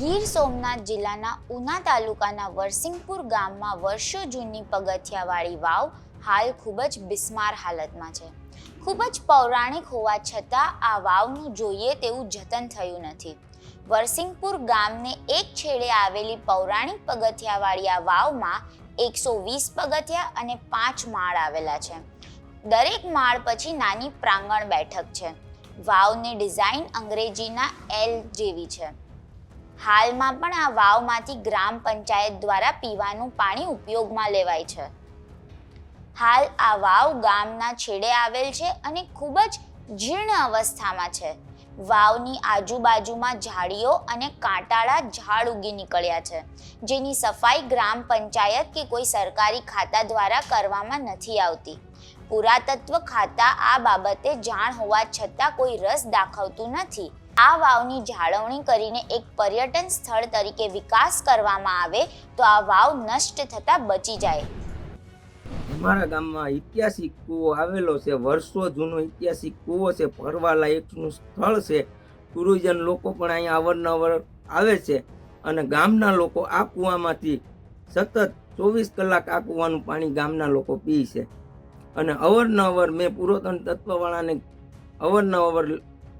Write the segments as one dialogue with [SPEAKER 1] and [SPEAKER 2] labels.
[SPEAKER 1] ગીર સોમનાથ જિલ્લાના ઉના તાલુકાના વરસિંગપુર ગામમાં વર્ષો જૂની પગથિયાવાળી વાવ હાલ ખૂબ જ બિસ્માર હાલતમાં છે. ખૂબ જ પૌરાણિક હોવા છતાં આ વાવનું જોઈએ તેવું જતન થયું નથી. વરસિંગપુર ગામને એક છેડે આવેલી પૌરાણિક પગથિયાવાળી આ વાવમાં એકસો વીસ પગથિયા અને પાંચ માળ આવેલા છે. દરેક માળ પછી નાની પ્રાંગણ બેઠક છે. વાવની ડિઝાઇન અંગ્રેજીના એલ જેવી છે. હાલમાં પણ આ વાવમાંથી ગ્રામ પંચાયત દ્વારા પીવાનું પાણી ઉપયોગમાં લેવાય છે. હાલ આ વાવ ગામના છેડે આવેલ છે અને ખૂબ જ જીર્ણ અવસ્થામાં છે. વાવની આજુબાજુમાં ઝાડીઓ અને કાંટાળા ઝાડ ઉગી નીકળ્યા છે, જેની સફાઈ ગ્રામ પંચાયત કે કોઈ સરકારી ખાતા દ્વારા કરવામાં નથી આવતી. પુરાતત્વ ખાતા આ બાબતે જાણ હોવા છતાં કોઈ રસ દાખવતું નથી. આ વાવની જાળવણી કરીને એક પર્યટન સ્થળ તરીકે વિકાસ કરવામાં આવે, તો આ વાવ નષ્ટ થતાં બચી જાય.
[SPEAKER 2] અમારા ગામમાં ઐતિહાસિક કૂવો આવેલો છે. વર્ષો જૂનો ઐતિહાસિક કૂવો છે. ફરવાલાયકનું સ્થળ છે. ટુરિઝમ લોકો પણ અહીંયા અવરનવર આવે છે અને ગામના લોકો આ કૂવામાંથી સતત ચોવીસ કલાક આ કૂવાનું પાણી ગામના લોકો પી છે. અને અવરનવર મેં પુરાતન તત્વવાળાને અવરનવર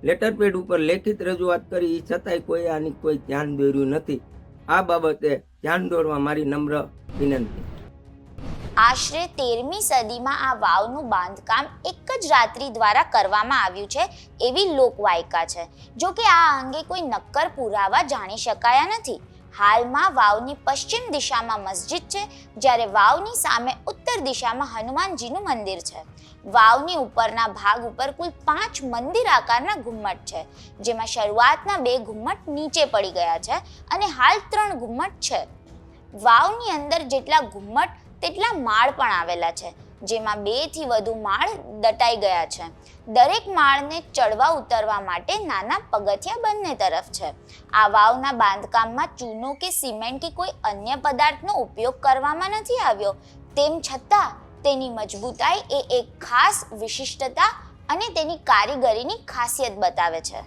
[SPEAKER 2] લેટર પેડ ઉપર લેખિત રજૂઆત કરી છતાંય કોઈ આની કોઈ ધ્યાન દોર્યું નથી. આ બાબતે ધ્યાન દોરવા મારી નમ્ર વિનંતી.
[SPEAKER 1] આશરે તેરમી સદીમાં આ વાવનું બાંધકામ એક જ રાત્રિ દ્વારા કરવામાં આવ્યું છે એવી લોકવાયકા છે. જો કે આ અંગે કોઈ નક્કર પુરાવા જાણી શકાયા નથી. હાલમાં વાવની પશ્ચિમ દિશામાં મસ્જિદ છે, જ્યારે વાવની સામે ઉત્તર દિશામાં હનુમાનજીનું મંદિર છે. વાવની ઉપરના ભાગ ઉપર કુલ પાંચ મંદિર આકારના ઘુમ્મટ છે, જેમાં શરૂઆતના બે ઘુમ્મટ નીચે પડી ગયા છે અને હાલ ત્રણ ઘુમ્મટ છે. વાવની અંદર જેટલા ઘુમ્મટ, તેટલા માળ પણ આવેલા છે, જેમાં બેથી વધુ માળ દટાઈ ગયા છે. દરેક માળને ચડવા ઉતરવા માટે નાના પગથિયા બંને તરફ છે. આ વાવના બાંધકામમાં ચૂનો કે સિમેન્ટ કે કોઈ અન્ય પદાર્થનો ઉપયોગ કરવામાં નથી આવ્યો. તેમ છતાં, તેની મજબૂતાઈ એ એક ખાસ વિશિષ્ટતા અને તેની કારીગરીની ખાસિયત બતાવે છે.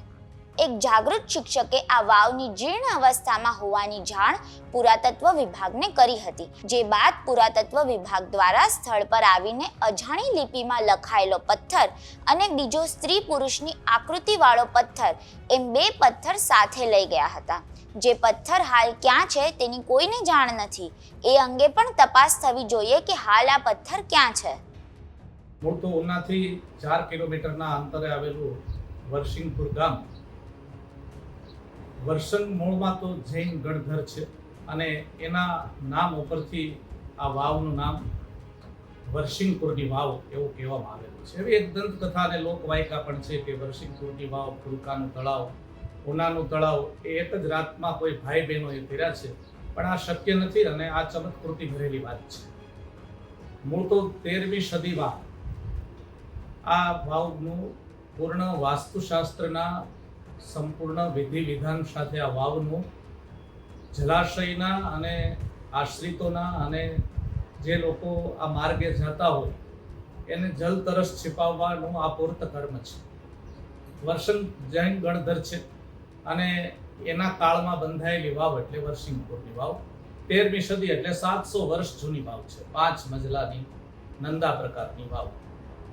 [SPEAKER 1] એક જાગૃત શિક્ષકે આ વાવની જીર્ણ અવસ્થામાં હોવાની જાણ પુરાતત્વ વિભાગને કરી હતી, જે બાદ પુરાતત્વ વિભાગ દ્વારા સ્થળ પર આવીને અજાણી લિપિમાં લખાયેલો પથ્થર અને બીજો સ્ત્રી પુરુષની આકૃતિવાળો પથ્થર એમ બે પથ્થર સાથે લઈ ગયા હતા. જે પથ્થર હાલ ક્યાં છે તેની કોઈને જાણ નથી. એ અંગે પણ તપાસ થવી જોઈએ કે હાલ આ પથ્થર ક્યાં છે.
[SPEAKER 3] મૂળ તો ઉનાથી ચાર કિલોમીટરના અંતરે આવેલું વર્ષિંગપુર ગામ વર્ષન મૂળમાં તો જૈન ગણધર છે અને એના નામ ઉપરથી આ વાવનું નામ વર્ષિંગપુરની વાવ એવું કહેવામાં આવેલું છે. એવી એક દંતકથા અને લોકવાયકા પણ છે કે વર્ષિંગપુરની વાવ ફુલકાનું તળાવ, ઉનાનું તળાવ, એ એક જ રાતમાં કોઈ ભાઈ બહેનો એ ફેર્યા છે, પણ આ શક્ય નથી અને આ ચમત્કૃતિ ભરેલી વાત છે. મૂળ તો તેરમી સદીમાં આ વાવનું પૂર્ણ વાસ્તુશાસ્ત્રના સંપૂર્ણ વિધિ વિધાન સાથે આ વાવનું જલાશયના અને આશ્રિતોના અને જે લોકો આ માર્ગે જતા હોય, એને જલ તરસ છિપાવવાનું આ પૂર્ત કર્મ છે. વર્ષન જૈન ગણધર છે અને એના કાળમાં બંધાયેલી વાવ એટલે વર્ષિંગપુરની વાવ. તેરમી સદી એટલે સાતસો વર્ષ જૂની વાવ છે. પાંચ મજલાની નંદા પ્રકારની વાવ.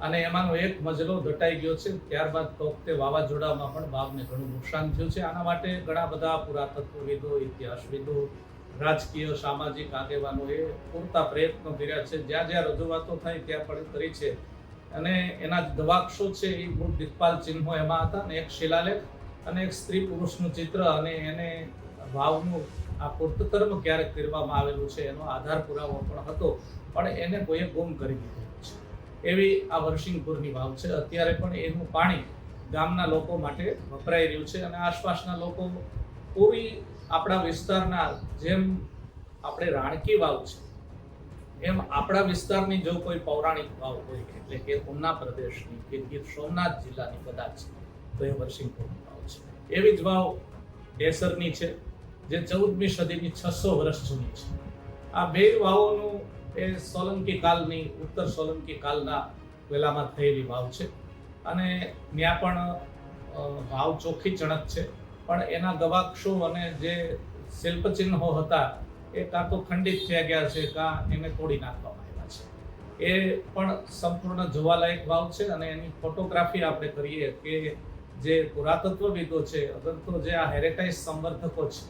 [SPEAKER 3] અને એમાંનો એક મજલો દટાઈ ગયો છે. ત્યારબાદ વખતે વાવાઝોડામાં પણ વાવને ઘણું નુકસાન થયું છે. આના માટે ઘણા બધા પુરાતત્વવિદો ઇતિહાસવિદો રાજકીય, સામાજિક આગેવાનોએ પૂરતા પ્રયત્નો કર્યા છે. જ્યાં જ્યાં રજૂઆતો થઈ ત્યાં પણ કરી છે. અને એના દવાક્ષો છે એ મૂળ દિક્પાલ ચિહ્નો એમાં હતા અને એક શિલાલેખ અને એક સ્ત્રી પુરુષનું ચિત્ર અને એને વાવનું આ પૂર્તકર્મ ક્યારેક કરવામાં આવેલું છે, એનો આધાર પુરાવો પણ હતો. પણ એને કોઈએ ગુમ કરી દીધો. એવી આ વર્ષિંગપુરની વાવ છે. અત્યારે પણ એનું પાણી ગામના લોકો માટે વપરાઈ રહ્યું છે અને આસપાસના લોકો પૂરી આપણા વિસ્તારના જેમ આપણે રાણકી વાવ છે, એમ આપણા વિસ્તારની જો કોઈ પૌરાણિક વાવ હોય, એટલે કે ઉના પ્રદેશની કે ગીર સોમનાથ જિલ્લાની કદાચ, તો એ વર્ષિંગપુરની વાવ છે. એવી જ વાવ ડેસરની છે, જે ચૌદમી સદીની છસો વર્ષ જૂની છે. આ બે વાવોનું એ સોલંકી કાલની, ઉત્તર સોલંકી કાલના વેલામાં થયેલી વાવ છે. અને ત્યાં પણ વાવ ચોખ્ખી ચણક છે. પણ એના ગવાક્ષો અને જે શિલ્પચિહ્નો હતા, એ કાં તો ખંડિત થઈ ગયા છે, કાં એને તોડી નાખવામાં આવ્યા છે. એ પણ સંપૂર્ણ જોવાલાયક વાવ છે અને એની ફોટોગ્રાફી આપણે કરીએ કે જે પુરાતત્વવિદો છે, અગર જે આ હેરિટેજ સંવર્ધકો છે,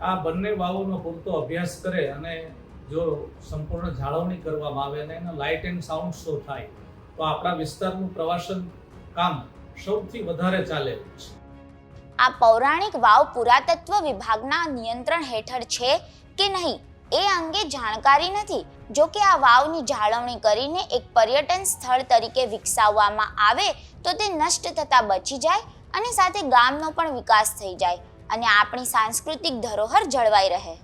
[SPEAKER 3] આ બંને વાવોનો પૂરતો અભ્યાસ કરે અને જો સંપૂર્ણ જાળવણી કરવામાં આવે અને એનો લાઇટ એન્ડ સાઉન્ડ શો થાય, તો આપણા વિસ્તારનું પ્રવાસન કામ સૌથી વધારે ચાલે છે.
[SPEAKER 1] આ પૌરાણિક વાવ પુરાતત્વ વિભાગના નિયંત્રણ હેઠળ છે કે નહીં એ અંગે જાણકારી નથી? જો કે આ વાવની જાળવણી કરીને એક પર્યટન સ્થળ તરીકે વિકસાવવામાં આવે, તો તે નષ્ટ થતાં બચી જાય અને સાથે ગામનો પણ વિકાસ થઈ જાય અને આપણી સાંસ્કૃતિક ધરોહર જળવાઈ રહે.